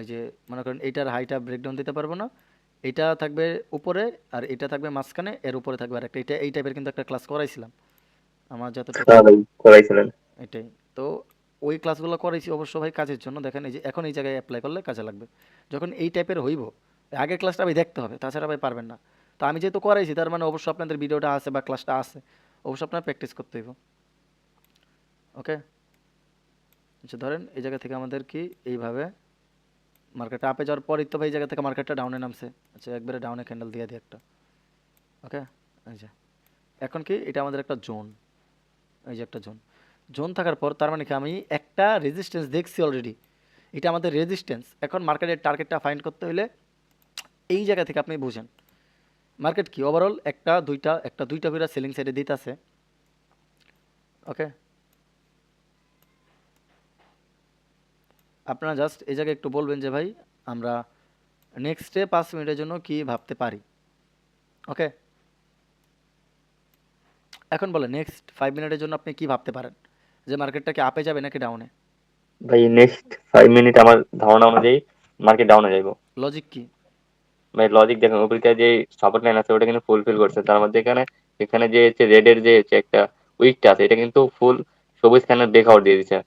এই যে মনে করেন এইটার হাইটা ব্রেকডাউন দিতে পারব না এটা থাকবে উপরে আর এটা থাকবে মাঝখানে এর উপরে থাকবে আর একটা এটা এই টাইপের কিন্তু একটা ক্লাস করাইছিলাম। আমার যতটুকু হ্যাঁ করাইছিলেন। এটাই। তো ওই ক্লাসগুলো করাইছি অবশ্য ভাই কাজের জন্য। দেখেন এই যে এখন এই জায়গায় অ্যাপ্লাই করলে কাজে লাগবে। যখন এই টাইপের হইব আগের ক্লাসটা ভাই দেখতে হবে তাছাড়া ভাই পারবেন না। তো আমি যেহেতু করাইছি তার মানে অবশ্যই আপনাদের ভিডিওটা আছে বা ক্লাসটা আছে অবশ্যই আপনার প্র্যাকটিস করতে হইব। ওকে আচ্ছা ধরেন এই জায়গা থেকে আমাদের কি এইভাবে মার্কেটটা আপে যাওয়ার পরই তো ভাই এই জায়গা থেকে মার্কেটটা ডাউনে নামছে। আচ্ছা একবারে ডাউনে ক্যান্ডেল দিয়ে দিই একটা। ওকে আচ্ছা এখন কি? এটা আমাদের একটা জোন এই যে একটা জোন জোন থাকার পর তার মানে কি? আমি একটা রেজিস্ট্যান্স দেখছি অলরেডি এটা আমাদের রেজিস্ট্যান্স এখন মার্কেটের টার্গেটটা ফাইন্ড করতে হলে এই জায়গা থেকে আপনি বুঝেন। মার্কেট কি? ওভারঅল একটা, দুইটা একটা, দুইটা করে সেলিং সাইডে দিতেছে। ওকে আপনারা জাস্ট এই জায়গায় একটু বলবেন যে ভাই আমরা নেক্সটে পাঁচ মিনিটের জন্য কি ভাবতে পারি? ওকে এখন বলে নেক্সট ফাইভ মিনিটের জন্য আপনি কি ভাবতে পারেন? যে মার্কেটটা কি আপে যাবে নাকি ডাউনে ভাই নেক্সট ফাইভ মিনিট আমার ধারণা অনুযায়ী মার্কেট ডাউনে যাইবো। লজিক কি? ভাই লজিক দেখেন ওপিকা যে সাপোর্ট লাইন আছে ওটা কিন্তু ফুলফিল করছে। তার মধ্যে এখানে এখানে যে হচ্ছে রেডের যে হচ্ছে একটা উইকটা আছে এটা কিন্তু ফুল সবুজ ক্যান্ডেল ব্রেকআউট দিয়ে দিচ্ছে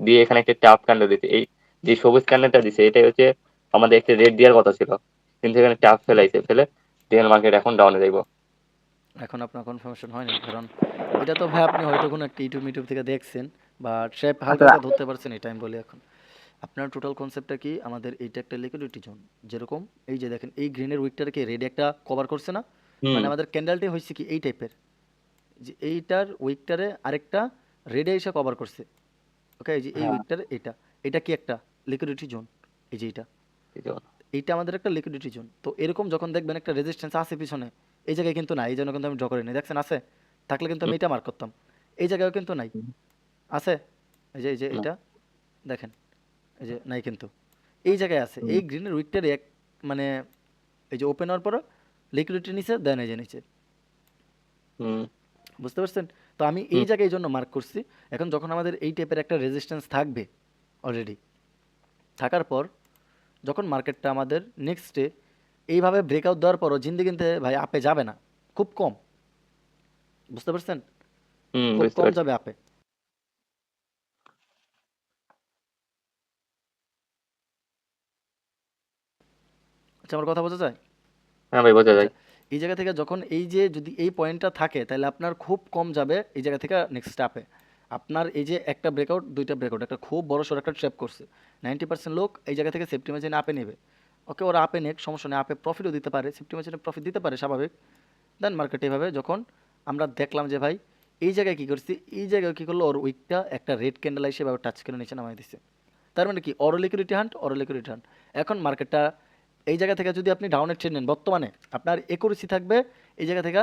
দিয়ে এখানে একটা টাপ ক্যান্ডেল দিচ্ছে এই যে সবুজ ক্যান্ডেলটা দিচ্ছে এটাই হচ্ছে আমাদের একটা রেড দেওয়ার কথা ছিল। কিন্তু এখানে টাপ ফেলাইছে ফেলে দেখেন মার্কেট এখন ডাউনে যাইবো এখন আপনার কনফার্মেশন হয় না কারণ এটা তো ভাই আপনি হয়তো কোনো একটা ইউটিউব ইউটিউব থেকে দেখছেন বা ট্র্যাপ হালকা হালকা ধরতে পারছেন এটা আমি বলি এখন। আপনার টোটাল কনসেপ্টটা কি? আমাদের এইটা একটা লিকুইডিটি জোন যেরকম এই যে দেখেন এই গ্রিনের উইকটাকে রেড একটা কভার করছে না? মানে আমাদের ক্যান্ডেলটি হয়েছে কি এই টাইপের যে এইটার উইকটারে আরেকটা রেডে এসে কভার করছে। ওকে এই যে এই হ্যাঁ। উইকটারে এটা। এটা কি একটা? লিকুইডিটি জোন এই যে এইটা এইটা আমাদের একটা লিকুইডিটি জোন তো এরকম যখন দেখবেন একটা রেজিস্ট্যান্স আছে পিছনে এই জায়গায় কিন্তু নাই এই জন্য কিন্তু আমি ড্র করিনি। দেখছেন আছে? থাকলে কিন্তু আমি এটা মার্ক করতাম। এই জায়গায় কিন্তু নাই। আছে? এই যে এই যে এটা দেখেন এই যে নাই কিন্তু। এই জায়গায় আছে। এই গ্রিনের উইকটার এক মানে এই যে ওপেন হওয়ার পর লিকুইডিটি নিচে দেন এই যে নিচে। বুঝতে পারছেন? তো আমি এই জায়গায় এই জন্য মার্ক করছি। এখন যখন আমাদের এই টাইপের একটা রেজিস্ট্যান্স থাকবে অলরেডি থাকার পর যখন মার্কেটটা আমাদের নেক্সটে এইভাবে ব্রেকআউট দেওয়ার পরও জিন্দিগিতে ভাই আপে যাবে না। খুব কম। বুঝতে পারছেন? খুব কম যাবে আপে আচ্ছা আমার কথা বোঝা যায়? হ্যাঁ ভাই বোঝা যায়। এই জায়গা থেকে যখন এই যে যদি এই পয়েন্টটা থাকে তাহলে আপনার খুব কম যাবে এই জায়গা থেকে নেক্সট আপে আপনার এই যে একটা ব্রেকআউট দুইটা ব্রেকআউট একটা খুব বড় সড়ো একটা ট্র্যাপ করছে। নাইনটি পার্সেন্ট লোক এই জায়গা থেকে সেফটি মার্জিনে আপে নেবে। ওকে, ওরা আপে নেক, সমস্যা নেই, আপে প্রফিটও দিতে পারে সেফটি মার্জিনে প্রফিট দিতে পারে, স্বাভাবিক। দেন মার্কেট এভাবে যখন আমরা দেখলাম যে, ভাই, এই জায়গায় কী করছি? এই জায়গায় কী করল? ওর উইকটা একটা রেড ক্যান্ডেল এসে এভাবে টাচ করে নিচে নামাই দিচ্ছে তার মানে কি? অরো লিকুইডিটি হান্ট অরো লিকুইডিটি হান্ট এখন মার্কেটটা এই জায়গা থেকে যদি আপনি ডাউনের ট্রেন নেন, বর্তমানে আপনার একুরেসি থাকবে এই জায়গা থেকে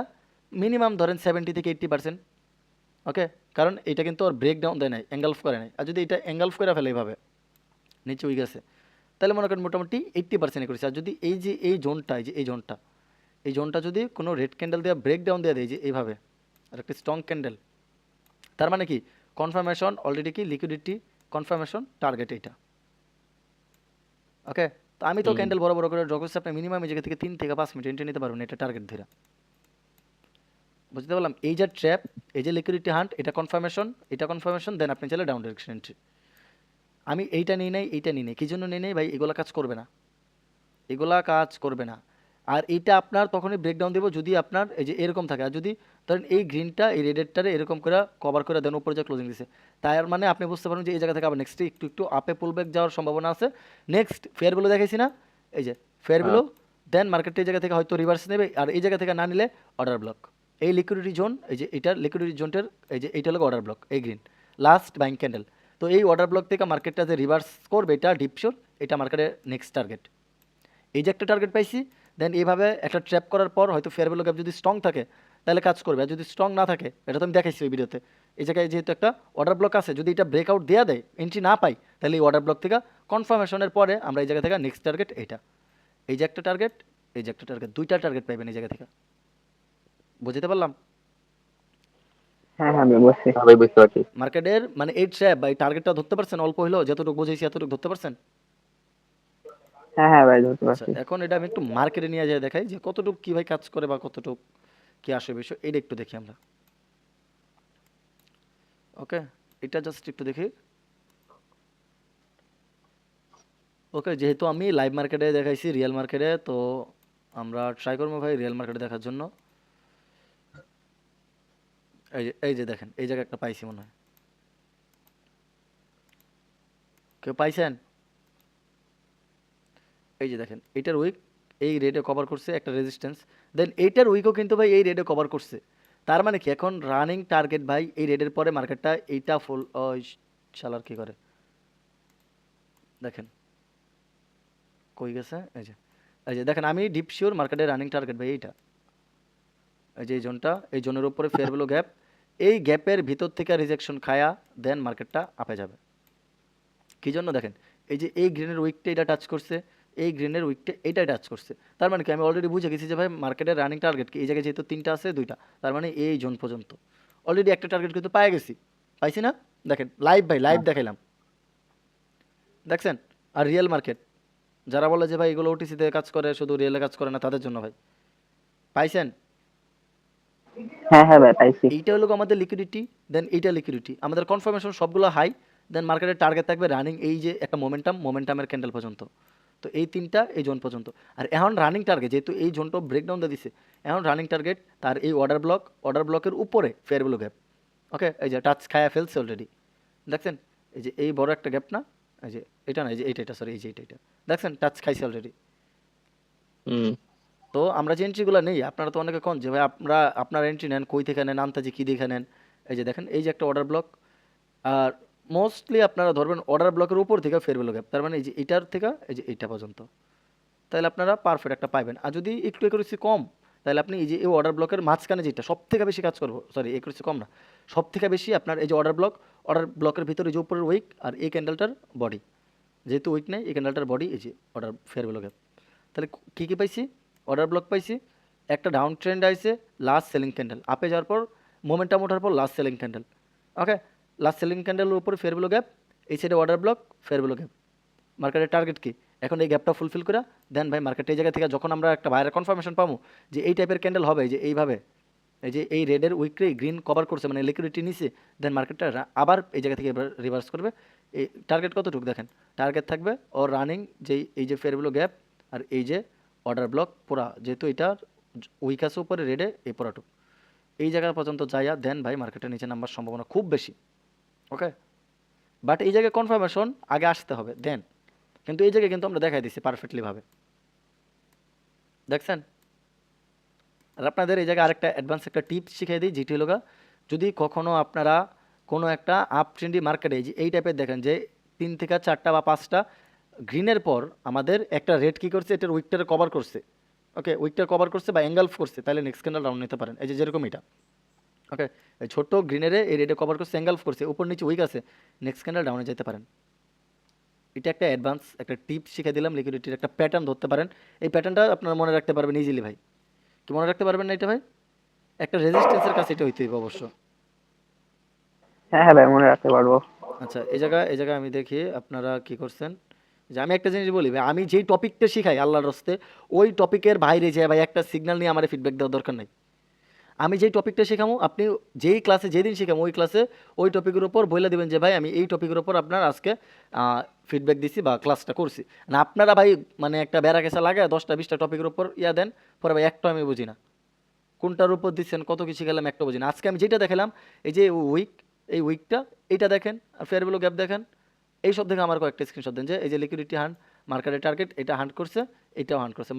মিনিমাম ধরেন সেভেন্টি থেকে এইট্টি পার্সেন্ট ওকে কারণ এটা কিন্তু ওর ব্রেক ডাউন দেয় নাই অ্যাঙ্গেলফ করে নাই। আর যদি এটা অ্যাঙ্গেলফ করে ফেলে এইভাবে নিচে উই গেছে তাহলে মনে করেন মোটামুটি এইট্টি পার্সেন্ট করেছে। আর যদি এই যে এই জোনটা এই যে এই জোনটা এই জোনটা যদি কোনো রেড ক্যান্ডেল দেওয়া ব্রেক ডাউন দিয়ে দেয় যে এইভাবে আর একটা স্ট্রং ক্যান্ডেল তার মানে কি? কনফার্মেশন অলরেডি কি? লিকুইডিটি কনফার্মেশন টার্গেট এইটা। ওকে তো আমি তো ক্যান্ডেল বড় বড় করে ড্র করছি আপনি মিনিমাম এই জায়গা থেকে তিন থেকে পাঁচ মিনিট এন্ট্রি নিতে পারবেন এটা টার্গেট ধরে। বুঝতে পারলাম? এই যে ট্র্যাপ এই যে লিকুইডিটি হান্ট এটা কনফার্মেশন এটা কনফার্মেশন দেন আপনি চাইলে ডাউন ডিরেকশন এন্ট্রি আমি এইটা নিই নাই এইটা নিই নাই। কী জন্য নিই নাই ভাই? এগুলা কাজ করবে না। এগুলা কাজ করবে না। আর এইটা আপনার তখনই ব্রেকডাউন দেবো যদি আপনার এই যে এরকম থাকে। আর যদি ধরেন এই গ্রিনটা এই রেডেরটারে এরকম করে কভার করে দেন উপরে যে ক্লোজিং দিছে। তার মানে আপনি বুঝতে পারেন যে এই জায়গা থেকে আবার নেক্সট একটু একটু আপে পুলব্যাক যাওয়ার সম্ভাবনা আছে। নেক্সট ফেয়ারগুলো দেখেছি না? এই যে ফেয়ারগুলো দেন মার্কেটটা এই জায়গা থেকে হয়তো রিভার্স নেবে। আর এই জায়গা থেকে না নিলে অর্ডার ব্লক এই লিকুইডিটি জোন এই যে এটার লিকুইডিটি জোনটার এই যে এইটা হলো অর্ডার ব্লক এই গ্রিন লাস্ট বাইং ক্যান্ডেল তো এই অর্ডার ব্লক থেকে মার্কেটটা যে রিভার্স করবে, এটা ডিপশোর এটা মার্কেটের নেক্সট টার্গেট এই যে একটা টার্গেট পাইছি দেন এইভাবে একটা ট্র্যাপ করার পর হয়তো ফেয়ারভ্যালু গ্যাপ যদি স্ট্রং থাকে, তাহলে কাজ করবে। আর যদি স্ট্রং না থাকে, এটা তো আমি দেখাইছি ওই ভিডিওতে এই জায়গায় যেহেতু একটা অর্ডার ব্লক আছে, যদি এটা ব্রেকআউট দেওয়া দেয় এন্ট্রি না পাই, তাহলে এই অর্ডার ব্লক থেকে কনফার্মেশনের পরে আমরা এই জায়গা থেকে নেক্সট টার্গেট এইটা এই যে একটা টার্গেট এই যে একটা টার্গেট দুইটা টার্গেট পাইবেন এই জায়গা থেকে। বুঝতে পারলাম? হ্যাঁ হ্যাঁ আমি বুঝছি। বুঝতে পারছি। মার্কেটের মানে এই ট্র্যাপ বা এই টার্গেটটা ধরতে পারছেন অল্প হলেও যতটুকু বুঝেছি এতটুকু ধরতে পারছেন? হ্যাঁ হ্যাঁ ভাই ধরতে আচ্ছা পারছি। এখন এটা আমি একটু মার্কেটে নিয়ে যায় দেখাই যে কতটুকু কি ভাই কাজ করে বা কতটুকু কি আসে বিষয় এটা একটু দেখি আমরা। ওকে এটা জাস্ট একটু দেখি। ওকে যেহেতু আমি লাইভ মার্কেটে দেখাইছি রিয়েল মার্কেটে তো আমরা ট্রাই করব ভাই রিয়েল মার্কেটে দেখার জন্য। এই যে এই যে দেখেন, এই জায়গায় একটা পাইছি মনে হয়। কেউ পাইছেন? এই যে দেখেন, এইটার উইক এই রেডে কভার করছে একটা রেজিস্ট্যান্স দেন এইটার উইকও কিন্তু ভাই এই রেডে কভার করছে। তার মানে কি, এখন রানিং টার্গেট ভাই এই রেডের পরে মার্কেটটা এইটা ফুল শালার কি করে? দেখেন, কই গেছে? এই যে এই যে দেখেন, আমি ডিপ শিওর মার্কেটের রানিং টার্গেট ভাই এইটা। এই যে এই জোনটা এই জোনের উপরে ফেয়ার ভ্যালু গ্যাপ এই গ্যাপের ভিতর থেকে রিজেকশন খায়া দেন মার্কেটটা আপে যাবে। কি জন্য দেখেন? এই যে এই গ্রিনের উইকটা এটা টাচ করছে এই গ্রিনের উইকটা এটা টাচ করছে। তার মানে কি? আমি অলরেডি বুঝে গেছি যে ভাই মার্কেটের রানিং টার্গেট কি? এই জায়গায় যেহেতু তিনটা আছে দুইটা। তার মানে এই জোন পর্যন্ত। অলরেডি একটা টার্গেট কিন্তু পাই গেছি। পাইছি না? দেখেন লাইভ ভাই লাইভ দেখাইলাম। দেখছেন? আর রিয়েল মার্কেট যারা বলে যে ভাই এগুলো ওটিসিতে কাজ করে শুধু রিয়েলে কাজ করে না তাদের জন্য ভাই। পাইছেন? হ্যাঁ হ্যাঁ ভাই পাইছি। এইটা হলো আমাদের লিকুইডিটি দেন এইটা লিকুইডিটি আমাদের কনফার্মেশন সবগুলো হাই দেন মার্কেটের টার্গেট থাকবে রানিং এই যে একটা মোমেন্টাম মোমেন্টামের ক্যান্ডেল পর্যন্ত। তো এই তিনটা এই জোন পর্যন্ত। আর এখন রানিং টার্গেট যেহেতু এই জোনটা ব্রেকডাউন দিয়ে দিছে এখন রানিং টার্গেট তার এই অর্ডার ব্লক অর্ডার ব্লকের উপরে ফেয়ার ভ্যালু গ্যাপ ওকে এই যে টাচ খায়া ফেলছে অলরেডি দেখছেন? এই যে এই বড় একটা গ্যাপ না? এই যে এটা না এই যে এইটা এটা সরি এই যে এইটা এটা দেখছেন? টাচ খাইছে অলরেডি হুম। তো আমরা যে এন্ট্রিগুলো নেই, আপনারা তো অনেকে কন যে, ভাই, আপনারা, আপনার এন্ট্রি নেন, কই থেকে নেন আন্তাজি কী দেখে নেন? এই যে দেখেন, এই যে একটা অর্ডার ব্লক আর মোস্টলি আপনারা ধরবেন অর্ডার ব্লকের উপর থেকে ফের ভ্যালু গ্যাপ তার মানে এই যে এইটার থেকে এই যে এইটা পর্যন্ত। তাহলে আপনারা পারফেক্ট একটা পাইবেন। আর যদি একটু একুরেসি কম তাহলে আপনি এই যে এই অর্ডার ব্লকের মাঝখানে যেটা সব থেকে বেশি কাজ করব সরি একুরেসি কম না সব থেকে বেশি আপনার এই যে অর্ডার ব্লক অর্ডার ব্লকের ভিতরে যে উপরের উইক আর এই ক্যান্ডেলটার বডি যেহেতু উইক নেই, এই ক্যান্ডেলটার বডি এই যে অর্ডার ফেয়ার ভ্যালু গ্যাপ তাহলে কী কী পাইছি? অর্ডার ব্লক পাইছি, একটা ডাউন ট্রেন্ড আইছে লাস্ট সেলিং ক্যান্ডেল আপে যাওয়ার পর মোমেন্টাম ওঠার পর last selling candle okay last selling ক্যান্ডেলের উপরে ফেয়ার ভ্যালু গ্যাপ এই সাইডে order block fair value gap মার্কেটের টার্গেট কি? এখন এই গ্যাপটা ফুলফিল করে দেন ভাই মার্কেট এই জায়গা থেকে যখন আমরা একটা বাইরের কনফার্মেশন পাবো যে এই টাইপের ক্যান্ডেল হবে যে এইভাবে, এই যে এই রেডের উইকরে গ্রিন কভার করছে মানে লিকুইডিটি নিছে দেন মার্কেটটা আবার এই জায়গা থেকে রিভার্স করবে। এই টার্গেট কতটুকু দেখেন? টার্গেট থাকবে ওর রানিং যেই এই যে ফেয়ার গ্যাপ আর এই যে অর্ডার ব্লক, পুরা, যেহেতু এটার উইক আছে উপরে রেডে এই পুরাটুক। এই জায়গা পর্যন্ত যাইয়া দেন ভাই মার্কেটের নিচে নাম্বার সম্ভাবনা খুব বেশি ওকে বাট এই জায়গায় কনফার্মেশন আগে আসতে হবে, দেন। কিন্তু এই জায়গায় কিন্তু আমরা দেখাই দিচ্ছি পারফেক্টলি ভাবে। দেখছেন? আর আপনাদের এই জায়গায় আরেকটা অ্যাডভান্স একটা টিপ শিখিয়ে দিই, যেটি হলো যদি কখনো আপনারা কোনো একটা আপ ট্রেন্ডি মার্কেটে এই টাইপের দেখেন যে তিন থেকে চারটা বা পাঁচটা গ্রিনের পর আমাদের একটা রেড কী করছে এটার উইকটারে কভার করছে। ওকে উইকটা কভার করছে বা অ্যাঙ্গেলফ করছে তাহলে নেক্সট ক্যান্ডেল ডাউন নিতে পারেন। এই যে যেরকম এটা। ওকে ছোট্ট গ্রিনেরে এই রেডে কভার করছে অ্যাঙ্গেলফ করছে উপর নিচে উইক আছে নেক্সট ক্যান্ডেল ডাউনে যেতে পারেন। এটা একটা অ্যাডভান্স একটা টিপস শিখে দিলাম লিকুইডিটির একটা প্যাটার্ন ধরতে পারেন। এই প্যাটার্নটা আপনারা মনে রাখতে পারবেন ইজিলি ভাই। কি মনে রাখতে পারবেন না এটা ভাই? একটা রেজিস্ট্যান্সের কাছে এটা হইতে হইবে অবশ্য। হ্যাঁ হ্যাঁ ভাই মনে রাখতে পারব। আচ্ছা এই জায়গায় এই জায়গায় আমি দেখি আপনারা কি করছেন? যে আমি একটা জিনিস বলি, ভাই, আমি যেই টপিকটা শিখাই আল্লাহর রস্তে ওই টপিকের বাইরে যে ভাই একটা সিগন্যাল নিয়ে আমার ফিডব্যাক দেওয়ার দরকার নাই। আমি যেই টপিকটা শেখামো, আপনি যেই ক্লাসে যেদিন শেখামো, ওই ক্লাসে ওই টপিকের উপর বলে দেবেন যে, ভাই, আমি এই টপিকের উপর আপনার আজকে ফিডব্যাক দিছি বা ক্লাসটা করছি। না, আপনারা ভাই মানে একটা বেড়া কেসা লাগায় দশটা, বিশটা টপিকের উপর ইয়া দেন, পরে ভাই একটা আমি বুঝি না। কোনটার উপর দিচ্ছেন, কত কিছু গেলাম একটা বুঝি না। আজকে আমি যেটা দেখালাম, এই যে উইক এই উইকটা এইটা দেখেন, আর ফেয়ার ভ্যালু গ্যাপ দেখেন এই সব থেকে আমার কয়েকটা স্ক্রিনশট দেন যে এই যে লিকুইডিটি হান্ড মার্কেটের টার্গেট এটা হান্ড করছে, এটাও হান্ড করছে।